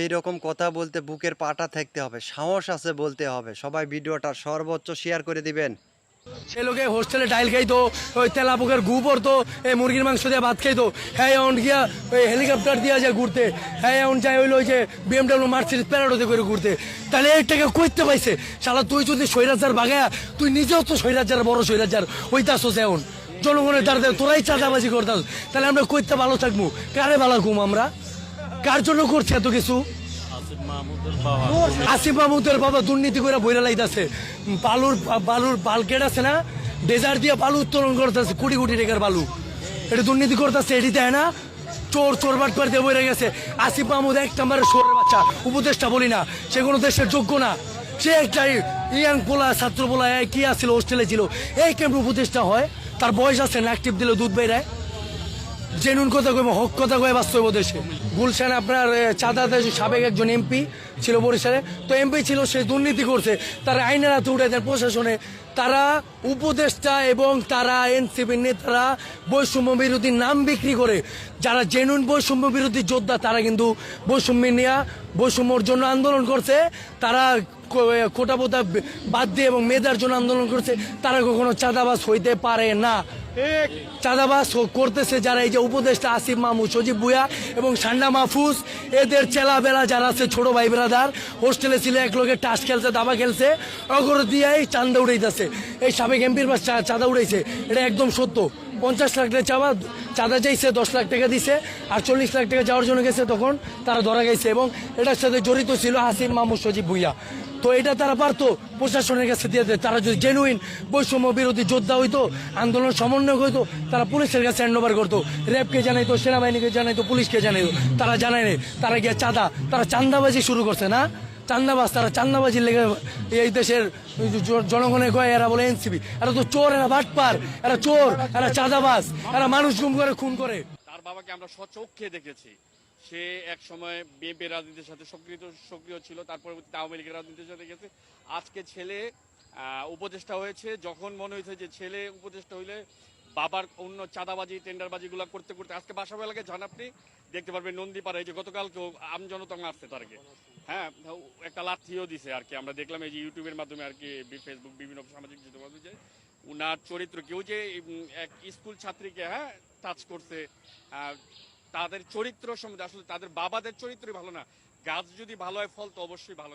এই রকম কথা বলতে বুকের পাটা থাকতে হবে, সাহস আছে বলতে হবে। সবাই ভিডিওটা সর্বোচ্চ শেয়ার করে দিবেন। সে লোকে হোস্টেলে ডাইল খাইতো, ওই তেলা পোকের গু পড়তো এই মুরগির মাংস দিয়ে ভাত খাইতো। হ্যাঁ গিয়া ওই হেলিকপ্টার দিয়ে যায় ঘুরতে। হ্যাঁ এখন যায় ওই যে বিএমডাব্লিউ মার্সিডিজ প্যারাডোতে করে ঘুরতে। তাহলে এই টাকা কইতে পাইছে? শালা, তুই যদি সৈরাজার বাগায়া, তুই নিজেও তো সৈরাজার বড় সৈরাজার হইতাছস এখন জনগণের দ্বারা তোরাই চাঁদাবাজি করতাস তাহলে আমরা কইতে ভালো থাকব। কারে ভালো ঘুম আমরা? কার জন্য করছে এত কিছু? আসিফ মাহমুদের বাবা। দুর্নীতি করে বইরা লাইতাছে। বালুর বালুর বালকেট আছে না? ডেজার্ট দিয়ে বালু উত্তোলন করতেছে কোটি কোটি টাকার বালু। এটা দুর্নীতি করতেছে এটি দেয় না? চোর চোর বাটপার দিয়ে বইরা গেছে। আসিফ মাহমুদ এক নম্বরের সোরের বাচ্চা উপদেশটা বলি না। সে কোনো দেশের যোগ্য না। সে একটা ইয়াং পোলা ছাত্র পোলা কি আছিল হোস্টেলে ছিল। এই কেমন উপদেশটা হয়। তার বয়স আছে না অ্যাক্টিভ দিলে দুধ বেড়ায়। জেনুন কথা কইব হক কথা কয়ে বাস্তব দেশে। গুলশান আপনার এ, চাঁদা দেশ সাবেক একজন এমপি ছিল বরিশালে। তো এমপি ছিল সে দুর্নীতি করছে। তারা আইনের হাতে উঠে দেন প্রশাসনে। তারা উপদেষ্টা এবং তারা এনসিপি নেতারা বৈষম্য বিরোধী নাম বিক্রি করে। যারা জেনুইন বৈষম্য বিরোধী যোদ্ধা তারা কিন্তু বৈষম্য নিয়ে বৈষম্যর জন্য আন্দোলন করছে। তারা কো- কোটা বাদ দিয়ে এবং মেধার জন্য আন্দোলন করছে। তারা কখনো চাঁদাবাস হইতে পারে না। চাঁদাবাজ ও- করতেছে যারা এই যে উপদেষ্টা আসিফ মামু সজীব বুয়া এবং সান্ডা মাহফুজ, এদের চেলা বেলা যারা আছে ছোট ভাই ব্রাদার, হোস্টেলে ছিল এক লোকের টাস খেলছে, দাবা খেলছে, অগর দিয়াই চান্দা উড়াইতেছে। এই সাবেক এমপির চাঁদা উড়াইছে, এটা একদম সত্য। পঞ্চাশ লাখ টাকা চাওয়া, চাঁদা চাইছে, দশ লাখ টাকা দিছে, আর চল্লিশ লাখ টাকা যাওয়ার জন্য গেছে তখন তারা ধরা গেছে এবং এটার সাথে জড়িত ছিল হাসিম মাহমুদ সজীব ভুইয়া। তো এটা তারা পারতো প্রশাসনের কাছে দিয়ে দেয়। তারা যদি জেনুইন বৈষম্য বিরোধী যোদ্ধা হইতো, আন্দোলন সমন্বয় হইতো, তারা পুলিশের কাছে হ্যান্ড ওভার করতো। র্যাবকে জানাইতো, সেনাবাহিনীকে জানাইতো, পুলিশকে জানাইতো, তারা জানায় তারা গিয়ে চাঁদা, তারা চান্দাবাজি শুরু করছে না? চান্দাবাজ, তারা চান্দাবাজির লেগে এই দেশের জনগণের কয় এরা বলে এনসিবি এরা তো চোর, এরা বাটপার, এরা চোর, এরা চাঁদাবাজ, এরা মানুষ গুম করে, খুন করে। তার বাবাকে আমরা স্বচক্ষে দেখেছি। সে এক সময় বিএনপি রাজনীতির সাথে সক্রিয় সক্রিয় ছিল, তার পরবর্তীতে আওয়ামী লীগের রাজনীতির সাথে গেছে আজকে ছেলে উপদেষ্টা হয়েছে, যখন মনে হয়েছে যে ছেলে উপদেষ্টা হইলে বাবার অন্য চাঁদাবাজি টেন্ডারবাজিগুলো করতে করতে আজকে বাসা এলাকায় যান আপনি? দেখতে পারবেন নন্দীপাড়া এই যে গতকালকে আমজনতা মারছে তারকে হ্যাঁ একটা লাথিও দিছে আর কি। আমরা দেখলাম এই যে ইউটিউবের মাধ্যমে আর কি ফেসবুক বিভিন্ন সামাজিক যোগাযোগ উনার চরিত্র, কেউ যে এক স্কুল ছাত্রীকে হ্যাঁ টাচ করছে তাদের চরিত্র সম্বন্ধে, আসলে তাদের বাবাদের চরিত্রই ভালো না। গাছ যদি ভালো হয়, ফল তো অবশ্যই ভালো।